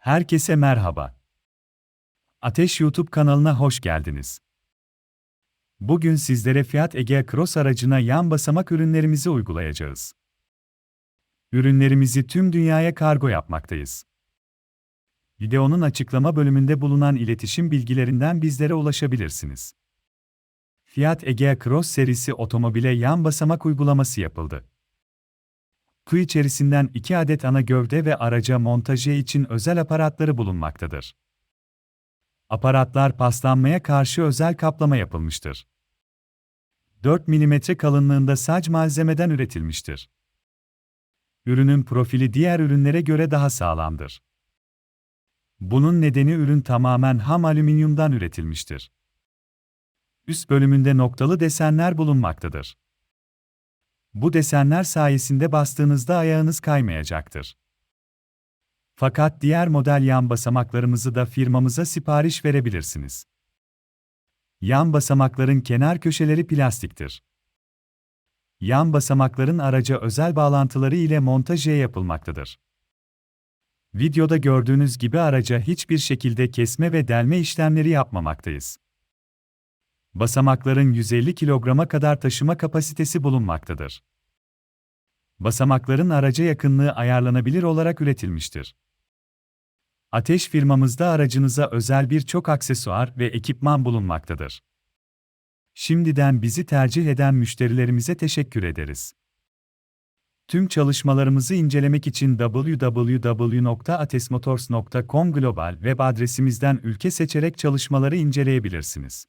Herkese merhaba. Ateş YouTube kanalına hoş geldiniz. Bugün sizlere Fiat Egea Cross aracına yan basamak ürünlerimizi uygulayacağız. Ürünlerimizi tüm dünyaya kargo yapmaktayız. Videonun açıklama bölümünde bulunan iletişim bilgilerinden bizlere ulaşabilirsiniz. Fiat Egea Cross serisi otomobile yan basamak uygulaması yapıldı. Kuyu içerisinden 2 adet ana gövde ve araca montajı için özel aparatları bulunmaktadır. Aparatlar paslanmaya karşı özel kaplama yapılmıştır. 4 mm kalınlığında saç malzemeden üretilmiştir. Ürünün profili diğer ürünlere göre daha sağlamdır. Bunun nedeni ürün tamamen ham alüminyumdan üretilmiştir. Üst bölümünde noktalı desenler bulunmaktadır. Bu desenler sayesinde bastığınızda ayağınız kaymayacaktır. Fakat diğer model yan basamaklarımızı da firmamıza sipariş verebilirsiniz. Yan basamakların kenar köşeleri plastiktir. Yan basamakların araca özel bağlantıları ile montaje yapılmaktadır. Videoda gördüğünüz gibi araca hiçbir şekilde kesme ve delme işlemleri yapmamaktayız. Basamakların 150 kilograma kadar taşıma kapasitesi bulunmaktadır. Basamakların araca yakınlığı ayarlanabilir olarak üretilmiştir. Ateş firmamızda aracınıza özel birçok aksesuar ve ekipman bulunmaktadır. Şimdiden bizi tercih eden müşterilerimize teşekkür ederiz. Tüm çalışmalarımızı incelemek için www.atesmotors.com global web adresimizden ülke seçerek çalışmaları inceleyebilirsiniz.